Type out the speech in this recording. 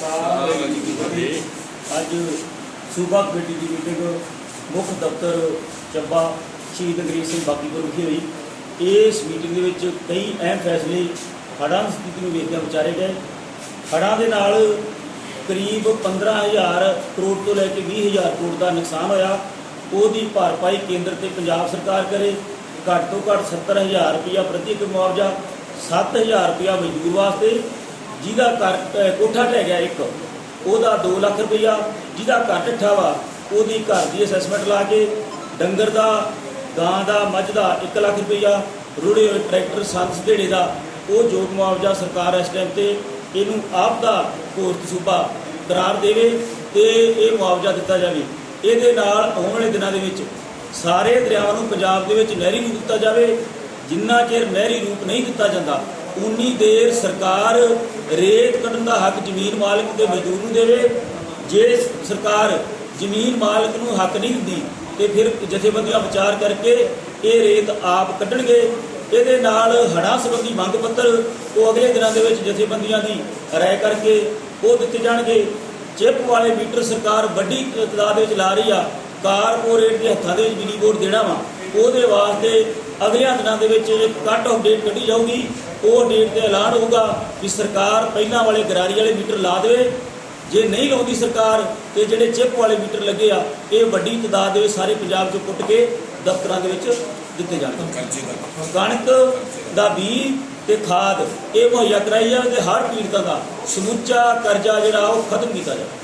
ਖਾਲਸਾ ਅੱਜ ਸੂਬਾ ਕਮੇਟੀ ਦੀ ਮੀਟਿੰਗ ਮੁੱਖ ਦਫ਼ਤਰ ਚੱਬਾ ਸ਼ਹੀਦ ਅੰਗਰੇਜ਼ ਸਿੰਘ ਬਾਕੀਪੁਰ ਵਿਖੇ ਹੋਈ। ਇਸ ਮੀਟਿੰਗ ਦੇ ਵਿੱਚ ਕਈ ਅਹਿਮ ਫੈਸਲੇ ਹੜ੍ਹਾਂ ਦੀ ਸਥਿਤੀ ਨੂੰ ਵੇਖਦਿਆਂ ਵਿਚਾਰੇ ਗਏ। ਹੜ੍ਹਾਂ ਦੇ ਨਾਲ ਕਰੀਬ 15000 ਕਰੋੜ ਤੋਂ ਲੈ ਕੇ 20000 ਕਰੋੜ ਦਾ ਨੁਕਸਾਨ ਹੋਇਆ। ਉਹਦੀ ਭਰਪਾਈ ਕੇਂਦਰ ਤੇ ਪੰਜਾਬ ਸਰਕਾਰ ਕਰੇ। ਘੱਟ ਤੋਂ ਘੱਟ 70000 ਰੁਪਇਆ ਪ੍ਰਤੀ ਇੱਕ ਮੁਆਵਜ਼ਾ 7000 ਰੁਪਇਆ ਮਜ਼ਦੂਰ ਵਾਸਤੇ ਜਿਹਦਾ ਘਰ ਕੋਠਾ ਢਹਿ ਗਿਆ ਇੱਕ, ਉਹਦਾ 2 ਲੱਖ ਰੁਪਈਆ, ਜਿਹਦਾ ਘਰ ਢੱਠਾ ਵਾ, ਉਹਦੀ ਘਰ ਦੀ ਅਸੈਸਮੈਂਟ ਲਾ ਕੇ ਡੰਗਰ ਦਾ, ਗਾਂ ਦਾ, ਮੱਝ ਦਾ 1 ਲੱਖ ਰੁਪਈਆ, ਰੁੜੇ ਹੋਏ ਟਰੈਕਟਰ ਸੰਦ ਸਧੇੜੇ ਦਾ, ਉਹ ਯੋਗ ਮੁਆਵਜ਼ਾ ਸਰਕਾਰ ਇਸ ਟਾਈਮ ਤੇ ਇਹਨੂੰ ਆਪ ਦਾ ਕੋਰਟ ਸੂਬਾ ਕਰਾਰ ਦੇਵੇ ਤੇ ਇਹ ਮੁਆਵਜ਼ਾ ਦਿੱਤਾ ਜਾਵੇ। ਇਹਦੇ ਨਾਲ ਆਉਣ ਵਾਲੇ ਦਿਨਾਂ ਦੇ ਵਿੱਚ ਸਾਰੇ ਦਰਿਆਵਾਂ ਨੂੰ ਪੰਜਾਬ ਦੇ ਵਿੱਚ ਨਹਿਰੀ ਰੂਪ ਦਿੱਤਾ ਜਾਵੇ, ਜਿੰਨਾ ਚਿਰ ਨਹਿਰੀ ਰੂਪ ਨਹੀਂ ਦਿੱਤਾ ਜਾਂਦਾ ਉਨੀ ਦੇਰ ਸਰਕਾਰ ਰੇਤ ਕੱਢਣ ਦਾ ਹੱਕ ਜ਼ਮੀਨ ਮਾਲਕ ਤੇ ਮਜ਼ਦੂਰ ਨੂੰ ਦੇਵੇ। ਜੇ ਸਰਕਾਰ ਜ਼ਮੀਨ ਮਾਲਕ ਨੂੰ ਹੱਕ ਨਹੀਂ ਦਿੰਦੀ, ਤੇ ਫਿਰ ਜਥੇਬੰਦੀਆਂ ਵਿਚਾਰ ਕਰਕੇ ਇਹ ਰੇਤ ਆਪ ਕੱਢਣਗੇ। ਇਹਦੇ ਨਾਲ ਹੜ੍ਹਾਂ ਸੰਬੰਧੀ ਮੰਗ ਪੱਤਰ ਉਹ ਅਗਲੇ ਦਿਨਾਂ ਦੇ ਵਿੱਚ ਜਥੇਬੰਦੀਆਂ ਦੀ ਰਾਏ ਕਰਕੇ ਉਹ ਦਿੱਤੇ ਜਾਣਗੇ। ਚਿੱਪ ਵਾਲੇ ਮੀਟਰ ਸਰਕਾਰ ਵੱਡੀ ਤਾਦਾਦ ਵਿੱਚ ਲਾ ਰਹੀ ਆ। ਕਾਰਪੋਰੇਟ ਦੇ ਹੱਥਾਂ ਦੇ ਵਿੱਚ ਬਿਜਲੀ ਬੋਰਡ ਦੇਣਾ ਵਾ। ਉਹਦੇ ਵਾਸਤੇ ਅਗਲਿਆਂ ਦਿਨਾਂ ਦੇ ਵਿੱਚ ਇੱਕ ਕੱਟ ਆਫ ਡੇਟ ਕੱਢੀ ਜਾਊਗੀ, ਉਹ ਡੇਟ ਤੇ ਐਲਾਨ ਹੋਊਗਾ ਕਿ ਸਰਕਾਰ ਪਹਿਲਾਂ ਵਾਲੇ ਗਰਾਰੀ ਵਾਲੇ ਮੀਟਰ ਲਾ ਦੇਵੇ। ਜੇ ਨਹੀਂ ਲਾਉਂਦੀ ਸਰਕਾਰ ਤੇ ਜਿਹੜੇ ਚਿੱਪ ਵਾਲੇ ਮੀਟਰ ਲੱਗੇ ਆ, ਇਹ ਵੱਡੀ ਤਾਦਾਦ ਦੇ ਵਿੱਚ ਸਾਰੇ ਪੰਜਾਬ 'ਚ ਪੁੱਟ ਕੇ ਦਫ਼ਤਰਾਂ ਦੇ ਵਿੱਚ ਦਿੱਤੇ ਜਾਣਗੇ। ਕਣਕ ਦਾ ਬੀਜ ਤੇ ਖਾਦ, ਇਹ ਮੁਹੱਈਆ ਕਰਾਈ ਜਾਵੇ ਤੇ ਹਰ ਪੀੜਤਾਂ ਦਾ ਸਮੁੱਚਾ ਕਰਜ਼ਾ ਜਿਹੜਾ ਉਹ ਖਤਮ ਕੀਤਾ ਜਾਵੇ।